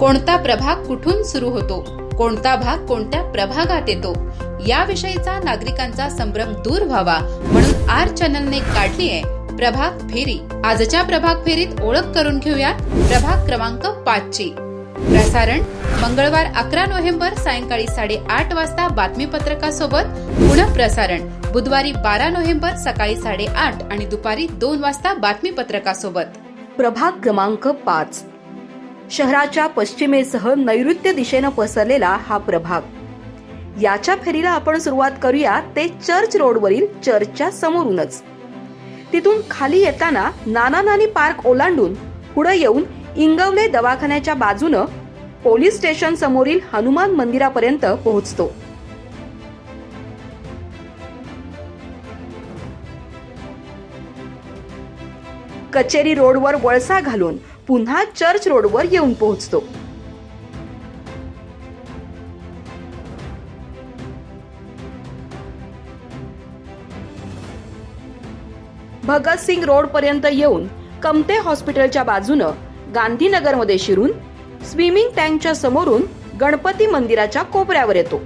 कोणता प्रभाग कुठून सुरू होतो? कोणता भाग कोणत्या प्रभागात येतो? याविषयीचा नागरिकांचा संभ्रम दूर व्हावा म्हणून आर चॅनलने काढली आहे प्रभाग फेरी. आजच्या प्रभाग फेरीत ओळख करून घेऊया प्रभाग क्रमांक पाच ची प्रसारण मंगळवार अकरा नोव्हेंबर सायंकाळी साडेआठ वाजता बातमीपत्रकासोबत. पुनः प्रसारण बुधवारी बारा नोव्हेंबर सकाळी साडेआठ आणि दुपारी दोन वाजता बातमीपत्रकासोबत. प्रभाग क्रमांक पाच. शहराच्या पश्चिमेसह नैऋत्य दिशेनं पसरलेला हा प्रभाग. याच्या फेरीला आपण सुरुवात करूया ते चर्च रोडवरील चर्चच्या समोरूनच. तिथून खाली येताना नाना नानी पार्क ओलांडून पुढे येऊन इंगवले दवाखान्याच्या बाजूनं पोलीस स्टेशन समोरील हनुमान मंदिरापर्यंत पोहोचतो. कचेरी रोडवर वळसा घालून पुन्हा चर्च रोडवर येऊन पोहोचतो. भगतसिंग रोड पर्यंत येऊन कमते हॉस्पिटलच्या बाजूनं गांधीनगरमध्ये शिरून स्विमिंग टँकच्या समोरून गणपती मंदिराच्या कोपऱ्यावर येतो.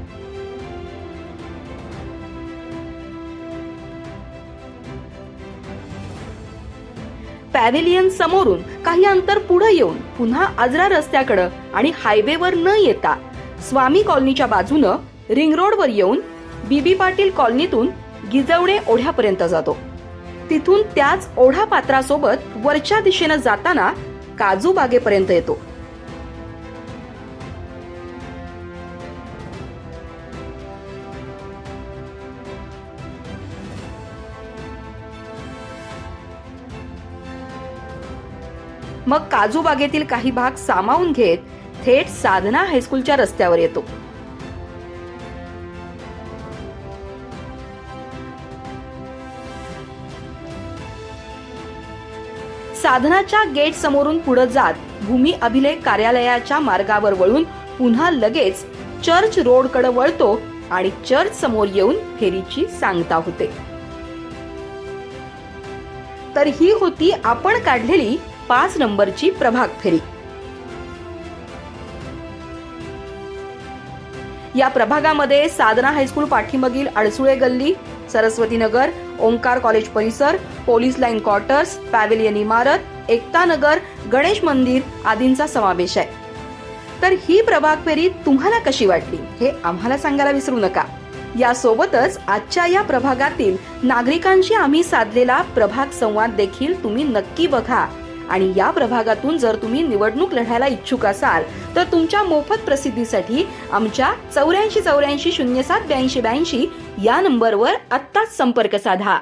पॅव्हिलियन समोरून काही अंतर पुढे येऊन पुन्हा आजरा रस्त्याकडं आणि हायवेवर न येता स्वामी कॉलनीच्या बाजूनं रिंग रोडवर येऊन बीबी पाटील कॉलनीतून गिजवणे ओढ्यापर्यंत जातो. तिथून त्याच ओढा पात्रासोबत वरच्या दिशेनं जाताना काजू बागेपर्यंत येतो. मग काजू बागेतील काही भाग सामावून घेत थेट साधना हायस्कूलच्या रस्त्यावर येतो. साधनाच्या गेट समोरून पुढे जात भूमी अभिलेख कार्यालयाच्या मार्गावर वळून पुन्हा लगेच चर्च रोडकडे वळतो आणि चर्च समोर येऊन फेरीची सांगता होते. तर ही होती आपण काढलेली पाच नंबरची प्रभाग फेरी. या प्रभागामध्ये साधना हायस्कूल पाठीमागील अडसुळे गल्ली सरस्वती नगर ओंकार कॉलेज परिसर पोलीस लाईन क्वार्टर्स पॅव्हिलियन इमारत एकता नगर गणेश मंदिर आदींचा समावेश आहे. तर ही प्रभाग फेरी तुम्हाला कशी वाटली हे आम्हाला सांगायला विसरू नका. यासोबतच आजच्या या प्रभागातील नागरिकांशी आम्ही साधलेला प्रभाग संवाद देखील तुम्ही नक्की बघा. आणि या प्रभागातून जर तुम्ही निवडणूक लढायला इच्छुक असाल तर तुमच्या मोफत प्रसिद्धीसाठी आमच्या चौऱ्याऐंशी चौऱ्याऐंशी शून्य सात ब्याऐंशी ब्याऐंशी या नंबरवर आत्ताच संपर्क साधा.